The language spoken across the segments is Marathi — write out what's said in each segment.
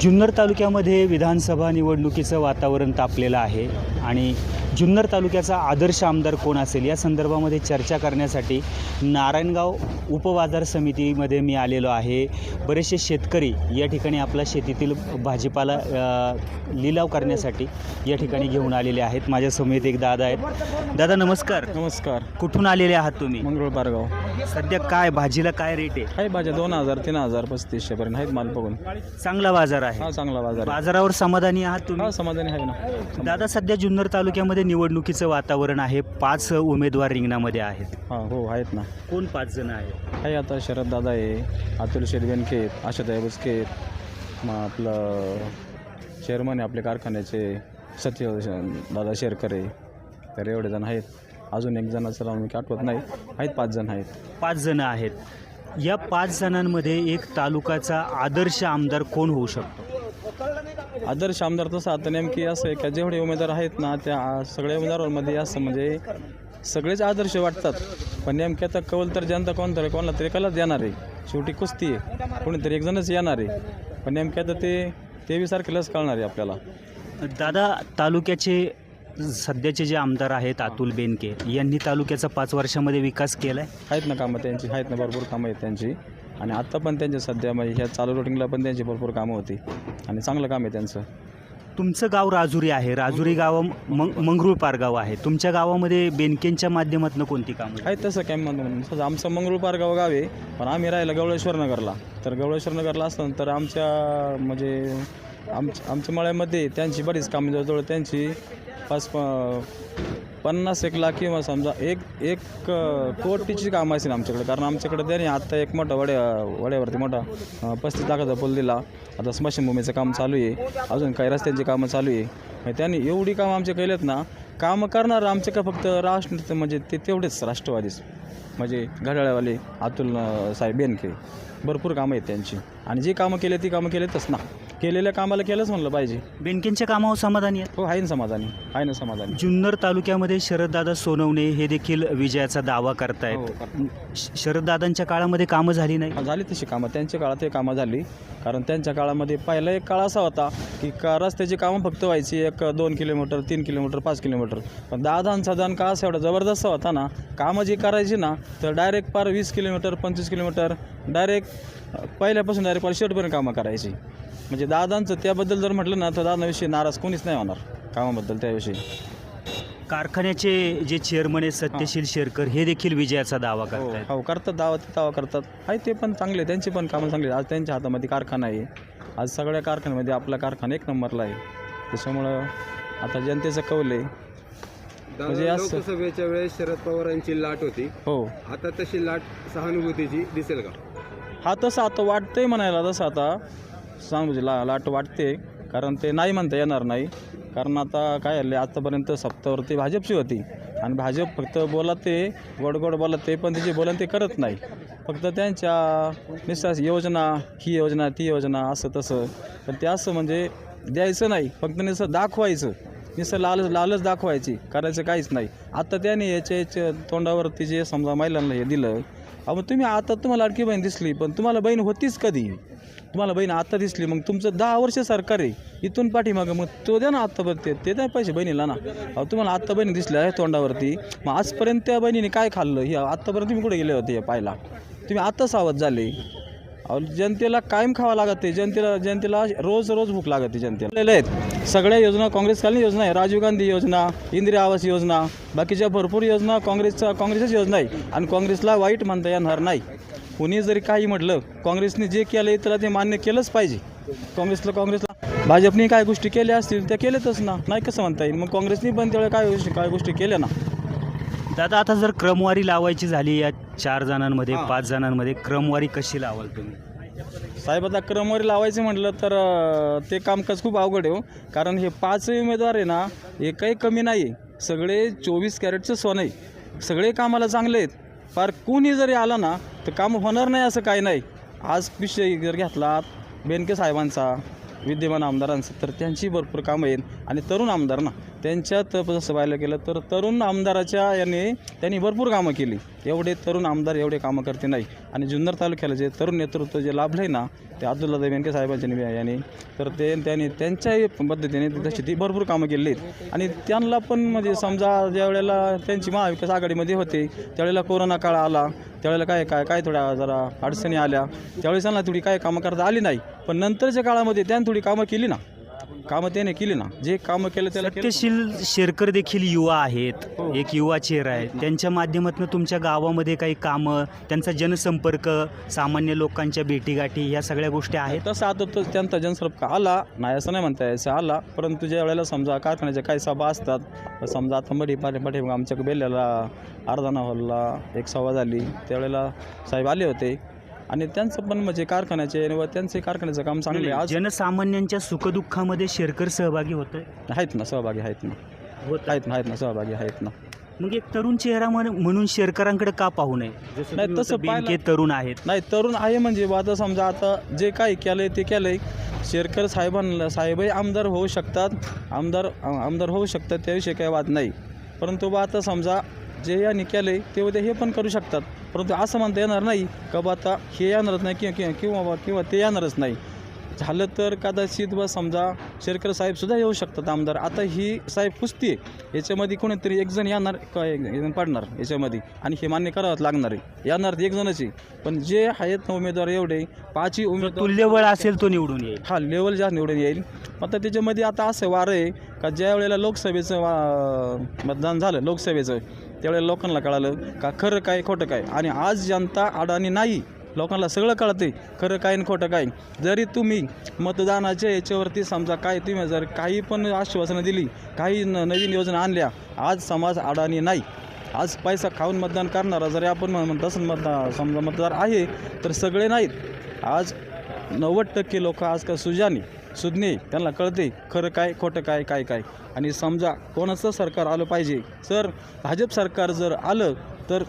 जुन्नर तालुक्यामध्ये विधानसभा निवडणुकीचं वातावरण तापलेलं आहे आणि जुन्नर तालुक्याचा आदर्श आमदार कोण असेल? या संदर्भामध्ये चर्चा करण्यासाठी नारायणगाव उपबाजार समितीमध्ये मी आलेलो आहे. बरेचसे शेतकरी या ठिकाणी आपला शेतीतील भाजीपाला लिलाव करण्यासाठी या ठिकाणी घेऊन आलेले आहेत. माझ्या समेत एक दादा आहेत. दादा नमस्कार. नमस्कार. कुठून आलेले आहात तुम्ही? मंगरुळ पारगाव सध्या काय भाजीला काय रेट आहे? आहे भाज्या दोन हजार तीन हजार पस्तीसशे पर्यंत आहेत माल बघून. चांगला बाजार आहे. हा चांगला बाजार. बाजारावर समाधानी आहात तुम्ही? हा समाधानी आहे ना. दादा सध्या जुन्नर तालुक्यामध्ये निवडणुकीचं वातावरण आहे पाच उमेदवार रिंगणामध्ये आहेत. हा हो आहेत ना. कोण पाच जण आहेत? आहे आता शरद दादा आहे अतुल शेडबेनके आहेत आशाताई बुचके आहेत मग आपलं चेअरमन आहे आपले कारखान्याचे सत्य दादा शेरकर आहे. तर एवढे जण आहेत. अजून एक जणाचं नाव मी आठवत नाही. आहेत पाच जण आहेत. पाच जण आहेत. या पाच जणांमध्ये एक तालुक्याचा आदर्श आमदार कोण होऊ शकतो? आदर्श आमदार तसं आता नेमकी असं आहे का? जेवढे उमेदवार आहेत ना त्या सगळ्या उमेदवारांमध्ये असं म्हणजे सगळेच आदर्श वाटतात. पण नेमके आता कौल तर जनता कोण तरी कोणाला तरी एकालाच येणार आहे. शेवटी कुस्ती आहे. कोणीतरी एक जणच येणार आहे. पण नेमके आता ते ते बी सारखे लस कळणार आहे आपल्याला. दादा तालुक्याचे सध्याचे जे आमदार आहेत अतुल बेनके यांनी तालुक्याचा पाच वर्षामध्ये विकास केला आहे आहेत ना कामं त्यांची आहेत ना भरपूर कामं आहेत त्यांची. आणि आत्ता पण त्यांचे सध्या म्हणजे ह्या चालू रुटीनला पण त्यांची भरपूर कामं होती. आणि चांगलं काम आहे त्यांचं. तुमचं गाव राजुरी आहे. राजुरी गाव मंग मंगरूळ पारगाव आहे. तुमच्या गावामध्ये बेनकेंच्या माध्यमातून कोणती कामं आहे तसं काय म्हणून तसं आमचं मंगरुळ पारगाव गाव आहे. पण आम्ही राहिला गवळेश्वर नगरला. तर गवळेश्वर नगरला असताना तर आमच्या म्हणजे आमच्या आमच्या मळ्यामध्ये त्यांची बरीच कामं जवळजवळ त्यांची पाच पन्नास एक लाख किंवा समजा एक एक कोटीची कामं असतील आमच्याकडे. कारण आमच्याकडे त्यांनी आत्ता एक मोठा वड्या वड्यावरती मोठा पस्तीस लाखाचा पूल दिला. आता स्मशानभूमीचं काम चालू आहे. अजून काही रस्त्यांची कामं चालू आहे. त्यांनी एवढी कामं आमच्या केलेत ना कामं करणार आमचे का फक्त राष्ट्र म्हणजे ते तेवढेच राष्ट्रवादीच. म्हणजे घड्याळवाले अतुल साहेब बेनके. भरपूर कामं आहेत त्यांची. आणि जी कामं केली ती कामं केलेतच ना. केलेल्या कामाला केलंच म्हणलं पाहिजे. बेनकेंच्या कामावर समाधानी आहेत? हो आहे ना समाधानी. आहे ना समाधानी. जुन्नर तालुक्यामध्ये शरददादा सोनवणे हे देखील विजयाचा दावा हो, करतायत श- शरददादांच्या काळामध्ये कामं झाली नाही? हा, झाली तशी कामं. त्यांच्या काळात हे कामं झाली. कारण त्यांच्या काळामध्ये पहिला एक काळ असा होता की का रस्त्याची कामं फक्त व्हायची. एक दोन किलोमीटर तीन किलोमीटर पाच किलोमीटर. पण दादांचा दान का असा एवढा जबरदस्त होता ना कामं जी करायची ना तर डायरेक्ट पार वीस किलोमीटर पंचवीस किलोमीटर डायरेक्ट पहिल्यापासून डायरेक्ट पार शेवटपर्यंत कामं करायची. म्हणजे दादांचं त्याबद्दल जर म्हटलं ना तर दादाविषयी नाराज कोणीच नाही होणार कामाबद्दल त्याविषयी. कारखान्याचे जे चेअरमन आहेत सत्यशील शेरकर हे देखील विजयाचा दावा हो करतायत. हो करतात दावा ते दावा करतात. आहे ते पण चांगले त्यांची पण कामं चांगली. आज त्यांच्या हातामध्ये कारखाना आहे. आज सगळ्या कारखान्यामध्ये आपला कारखाना एक नंबरला आहे. त्याच्यामुळं आता जनतेचं कौल आहे. म्हणजे दादा असं- लोकसभेच्या वेळेस शरद पवारांची लाट होती. हो. आता तशी लाट सहानुभूतीची दिसेल का? हा तसं आता वाटतंय म्हणायला तसं आता. सांगू ला लाट वाटते कारण ते नाही म्हणता येणार नाही. कारण आता काय झाले आतापर्यंत सप्तावरती भाजपची होती. आणि भाजप फक्त बोला ते गोड गोड ते पण तिचे बोलन ते करत नाही. फक्त त्यांच्या निश्वास योजना ही योजना ती योजना असं तसं. पण ते असं म्हणजे द्यायचं नाही. फक्त नुसतं दाखवायचं. नुसतं लालच लालच दाखवायची. करायचं काहीच नाही. आता त्याने याच्या याच्या तोंडावरती जे समजा महिलांना हे दिलं अहो तुम्ही आता तुम्हाला लाडकी बहीण दिसली पण तुम्हाला बहीण होतीच कधी? तुम्हाला बहीण आता दिसली मग तुमचं दहा वर्ष सरकार आहे. इथून पाठीमागं मग तो द्या ना आत्ता ते. ते द्या पैसे बहिणीला ना. अहो तुम्हाला आत्ता बहिणी दिसल्या आहे तोंडावरती. मग आजपर्यंत त्या बहिणीने काय खाल्लं? हे आत्तापर्यंत तुम्ही कुठे गेले होते हे पाहायला? तुम्ही आत्ता सावध झाले. अहो जनतेला कायम खावं लागते जनतेला जनतेला रोज रोज भूक लागते जनतेला. आहेत. सगळ्या योजना काँग्रेसकालीन योजना आहे. राजीव गांधी योजना इंदिरा आवास योजना बाकीच्या भरपूर योजना काँग्रेसचा काँग्रेसच योजना आहे. आणि काँग्रेसला वाईट म्हणता येणार नाही. कुणी जरी काही म्हटलं काँग्रेसने जे केलं त्याला ते मान्य केलंच पाहिजे. काँग्रेसला काँग्रेसला. भाजपने काय गोष्टी केल्या असतील त्या केल्यातच ना. नाही कसं म्हणता येईल? मग काँग्रेसने पण तेवढ्या काय गोष्टी काय गोष्टी केल्या ना. दादा आता जर क्रमवारी लावायची झाली या चार जणांमध्ये पाच जणांमध्ये क्रमवारी कशी लावाल तुम्ही? साहेब आता क्रमवारी लावायचं म्हटलं तर ते कामकाज खूप अवघड आहे हो. कारण हे पाच उमेदवार आहे ना एकही कमी नाही सगळे चोवीस कॅरेटचं सोनं आहे. सगळे कामाला चांगले आहेत. फार कोणी जरी आला ना तर काम होणार नाही असं काही नाही. आज विषय जर घेतला बेनके साहेबांचा विद्यमान आमदारांचं तर त्यांची भरपूर कामं येईल आणि तरुण आमदार ना त्यांच्यात जसं पाहायला गेलं तर तरुण आमदाराच्या याने त्यांनी भरपूर कामं केली. एवढे तरुण आमदार एवढे कामं करते नाही. आणि जुन्नर तालुक्याला जे तरुण नेतृत्व जे लाभलं आहे ना ते अब्दुल्ला बेनके साहेबांच्या याने तर ते त्यांनी त्यांच्याही पद्धतीने तशी ती भरपूर कामं केली आहेत. आणि त्यांना पण म्हणजे समजा ज्या वेळेला त्यांची महाविकास आघाडीमध्ये होते त्यावेळेला कोरोना काळ आला त्यावेळेला काय काय काय थोड्या जरा अडचणी आल्या त्यावेळेस त्यांना थोडी काय कामं करता आली नाही. पण नंतरच्या काळामध्ये त्यांनी थोडी कामं केली ना. कामं त्याने केली ना. जे कामं केलं त्याला केलं. सत्यशील शेरकर देखील युवा आहेत. एक युवा चेहरा आहे. त्यांच्या माध्यमातून तुमच्या गावामध्ये काही कामं त्यांचा जनसंपर्क सामान्य लोकांच्या भेटीगाठी या सगळ्या गोष्टी आहेत? तसं आता तो त्यांचा जनसंपर्क आला? नाही असं नाही म्हणता यायचं. आला. परंतु ज्या वेळेला समजा कारखान्याच्या काही सभा असतात समजा आता मडी पाठी पाठी आमच्या बेल्याला अर्धाना हॉलला एक सभा झाली. त्यावेळेला साहेब आले होते. आणि त्यांचं पण म्हणजे कारखान्याचे व त्यांचे कारखान्याचं काम चांगले आज जनसामान्यांच्या सुखदुःखामध्ये शेरकर सहभागी होत आहेत ना सहभागी आहेत ना. होत आहेत ना आहेत ना सहभागी आहेत ना. मग एक तरुण चेहरा म्हण- म्हणून शेरकरांकडे का पाहू नये? जसं नाही, तुम्ही तसं पाहिलं- बेनके तरुण आहेत. नाही तरुण आहे म्हणजे बा आता समजा आता जे काही केलं ते केलं शेरकर साहेबांना साहेबही आमदार होऊ शकतात. आमदार आमदार होऊ शकतात त्याविषयी काही वाद नाही. परंतु बा आता समजा जे यांनी केलं आहे ते उद्या हे पण करू शकतात. परंतु असं म्हणता येणार नाही का बा आता हे येणारच नाही किंवा किंवा किंवा बा किंवा ते येणारच नाही. झालं तर कदाचित बा समजा शेरकर साहेबसुद्धा येऊ शकतात आमदार. आता ही साहेब कुस्ती आहे. याच्यामध्ये कोणीतरी एक जण येणार का एक जण पडणार याच्यामध्ये? आणि हे मान्य करावंच लागणार आहे. येणार ते एक जणच आहे. पण जे आहेत ना उमेदवार एवढे पाचही उमेदवार तुल्यबळ असेल तो निवडून येईल. हा लेवल जास्त निवडून येईल. आता त्याच्यामध्ये आता असं वारं आहे का ज्या वेळेला लोकसभेचं वा मतदान झालं लोकसभेचं त्यावेळेला लोकांना कळालं का खरं काय खोटं काय? आणि आज जनता अडाणी नाही. लोकांना सगळं कळते खरं काय आणि खोटं काय. जरी तुम्ही मतदानाच्या याच्यावरती समजा काय तुम्ही जर काही पण आश्वासनं दिली काही न नवीन योजना आणल्या आज समाज अडाणी नाही. आज पैसा खाऊन मतदान करणारा जरी आपण म्हणत तसं मतदार समजा मतदार आहे तर सगळे नाहीत. आज नव्वद टक्के लोक आजकाल सुजानी. सुज्ञे त्यांना कळते खरं काय खोटं काय काय काय. आणि समजा कोणाचं सरकार आलं पाहिजे सर भाजप सरकार जर आलं तर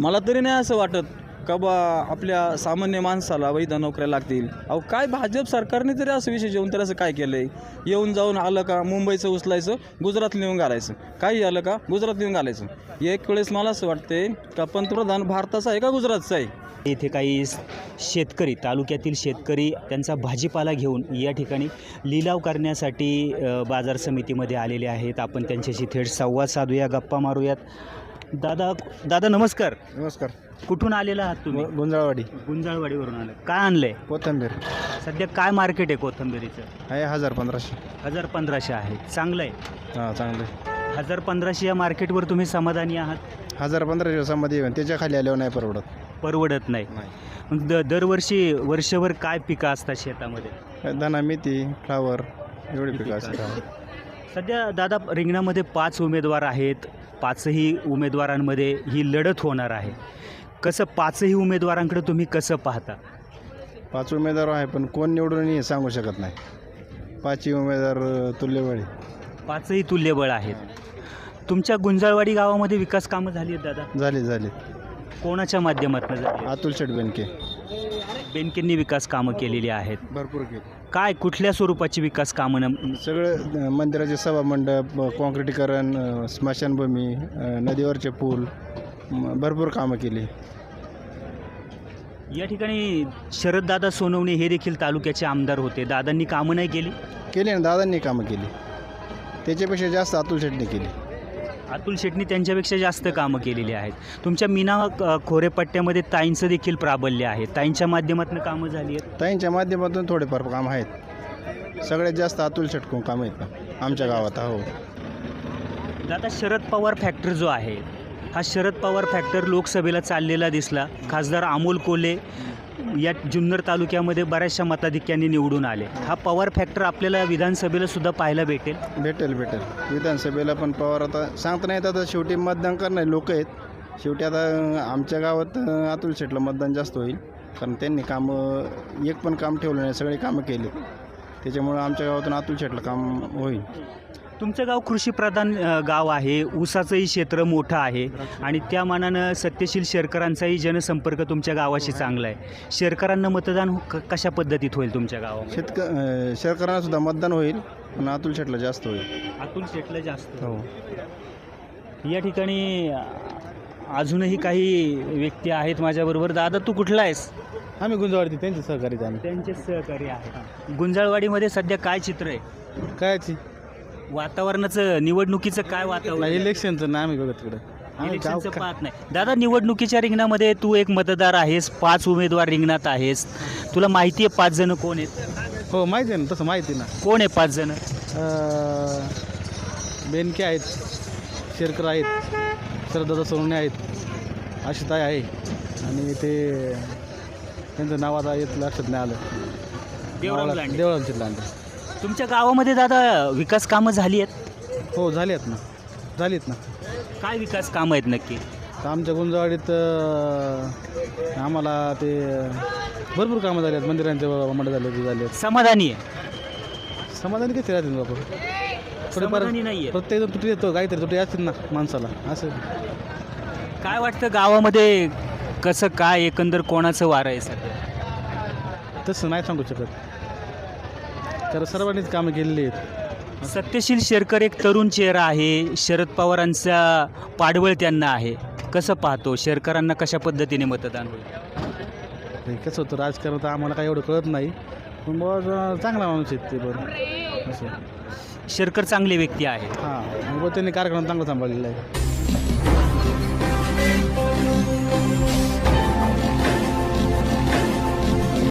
मला तरी नाही असं वाटत का बा आपल्या सामान्य माणसाला वैध नोकऱ्या लागतील. अहो काय भाजप सरकारने तरी असं विषय येऊन तर असं काय केलं आहे येऊन जाऊन आलं का मुंबईचं उचलायचं गुजरात नेऊन घालायचं? काही आलं का? गुजरात नेऊन घालायचं. एक वेळेस मला असं वाटते का पंतप्रधान भारताचा आहे का गुजरातचा आहे? येथे काही शेतकरी तालुक्यातील शेतकरी त्यांचा भाजीपाला घेऊन या ठिकाणी लिलाव करण्यासाठी बाजार समितीमध्ये आलेले आहेत. आपण त्यांच्याशी थेट संवाद साधूया गप्पा मारूयात. दादा दादा नमस्कार. नमस्कार. कुठून आलेला आहात तुम्ही? गुंजाळवाडी. गुंजाळवाडीवरून आलं काय आणलंय? कोथंबीर. सध्या काय मार्केट आहे कोथंबिरीचं? आहे हजार पंधराशे. हजार पंधराशे आहे. चांगलं आहे हां चांगलं आहे. हजार पंधराशे या मार्केटवर तुम्ही समाधानी आहात? हजार पंधराशे दिवसामध्ये येऊन त्याच्याखाली आल्यावर नाही परवडत. परवडत नाही. नाही. मग द दरवर्षी वर्षभर काय पिकं असतात शेतामध्ये? धना मेथी फ्लावर एवढी पिकं असतात. सध्या दादा रिंगणामध्ये पाच उमेदवार आहेत. पाचही उमेदवारांमध्ये ही लढत होणार आहे. कसं पाचही उमेदवारांकडे तुम्ही कसं पाहता? पाच उमेदवार आहे पण कोण निवडून येईल सांगू शकत नाही. पाचही उमेदवार तुल्यबळी पाचही तुल्यबळ आहेत. तुमच्या गुंजाळवाडी गावामध्ये विकास कामं झाली आहेत दादा? झाली झाली. कोणाच्या माध्यमातून झाली अतुल शेठ बेनके बेनकेंनी विकास कामं केलेली आहेत. भरपूर केली. काय कुठल्या स्वरूपाची विकास कामं सगळं अं, मंदिराचे सभामंडप अं, कॉन्क्रिटीकरण अं, स्मशानभूमी अं, नदीवरचे पूल म, भरपूर कामं केली. या ठिकाणी शरददादा सोनवणे हे देखील तालुक्याचे आमदार होते. दादांनी कामं नाही केली? केली ना दादांनी कामं केली. त्याच्यापेक्षा जास्त अतुल शेठने केली. अतुल शेटनी त्यांच्यापेक्षा जास्त कामं केलेली आहेत. तुमच्या मीना खोरेपट्ट्यामध्ये ताईंचं देखील प्राबल्य आहे. ताईंच्या माध्यमातून कामं झाली आहेत? ताईंच्या माध्यमातून थोडेफार काम आहेत. सगळ्यात जास्त अतुल शेटकून काम आहेत आमच्या गावात हो. आता शरद पवार फॅक्टर जो आहे हा शरद पवार फॅक्टर लोकसभेला चाललेला दिसला. खासदार अमोल कोल्हे या जुन्नर तालुक्यामध्ये बऱ्याचशा मताधिक्यांनी निवडून आले. हा पवार फॅक्टर आपल्याला विधानसभेला सुद्धा पाहायला भेटेल? भेटेल भेटेल. विधानसभेला पण पवार आता सांगता नाही आता शेवटी मतदान करणारे लोक आहेत. शेवटी आता आमच्या गावात अतुल शेटला मतदान जास्त होईल. कारण त्यांनी कामं एक पण काम ठेवलं नाही सगळे कामं केले त्याच्यामुळं आमच्या गावातून अतुल शेटला काम होईल. तुमचं गाव कृषीप्रधान गाव आहे. ऊसाचंही क्षेत्र मोठं आहे. आणि त्या मानानं सत्यशील शेरकरांचाही जनसंपर्क तुमच्या गावाशी चांगला आहे. शेरकरांना मतदान हो- क- कशा पद्धतीत होईल तुमच्या गावामध्ये? शेतक अं, शेतकऱ्यांना सुद्धा मतदान होईल पण अतुल शेटला जास्त होईल. अतुल शेटलं जास्त हो. या ठिकाणी अजूनही काही व्यक्ती आहेत माझ्याबरोबर. दादा तू कुठला आहेस? आम्ही गुंजवाडी त्यांचे सहकारी आम्ही. त्यांचे सहकारी आहेत. गुंजाळवाडीमध्ये सध्या काय चित्र आहे? कायची वातावरणाचं निवडणुकीचं काय वातावरण? इलेक्शनचं नाही आम्ही बघत तिकडं. इलेक्शनचं पाहत नाही. दादा निवडणुकीच्या रिंगणामध्ये तू एक मतदार आहेस पाच उमेदवार रिंगणात आहेस. तुला माहिती आहे पाच जण कोण आहेत? हो माहिती आहे ना तसं माहिती आहे कोण आहे पाच जण? ना बेनके आहेत शेरकर आहेत शरदादा सोनवणे आहेत आशिताई आहे आणि ते त्यांचं नाव आता येत लक्षात नाही आलं. देवराम लांडे. देवराम लांडे तुमच्या गावामध्ये दादा विकास कामं झाली आहेत हो झाली आहेत ना. झाली आहेत ना. काय विकास कामं आहेत नक्की? तर आमच्या गुंजवाडीत अं, आम्हाला ते भरपूर कामं झाली आहेत मंदिरांचे मंडळ झाले ते झाले समाधानी आहे? समाधानी किती राहतील बापू? थोडेफार समाधानी नाहीये. प्रत्येक जण तुटी येतो काहीतरी तुटी असतील ना माणसाला. असं. काय वाटतं गावामध्ये कसं काय एकंदर कोणाचं वारं आहे सध्या? तसं नाही सांगू शकत. कारण सर्वांनीच कामं केलेली आहेत. सत्यशील शेरकर एक तरुण चेहरा आहे. शरद पवारांचा पाडवळ त्यांना आहे. कसं पाहतो? शेरकरांना कशा पद्धतीने मतदान होईल? हे कसं होतं? राजकारण तर आम्हाला काही एवढं कळत नाही. पण बुवा चांगला माणूस आहेत ते बरं असं. शेरकर चांगले व्यक्ती आहे. हां. बुवा त्यांनी कार्यक्रम चांगला सांभाळलेला आहे.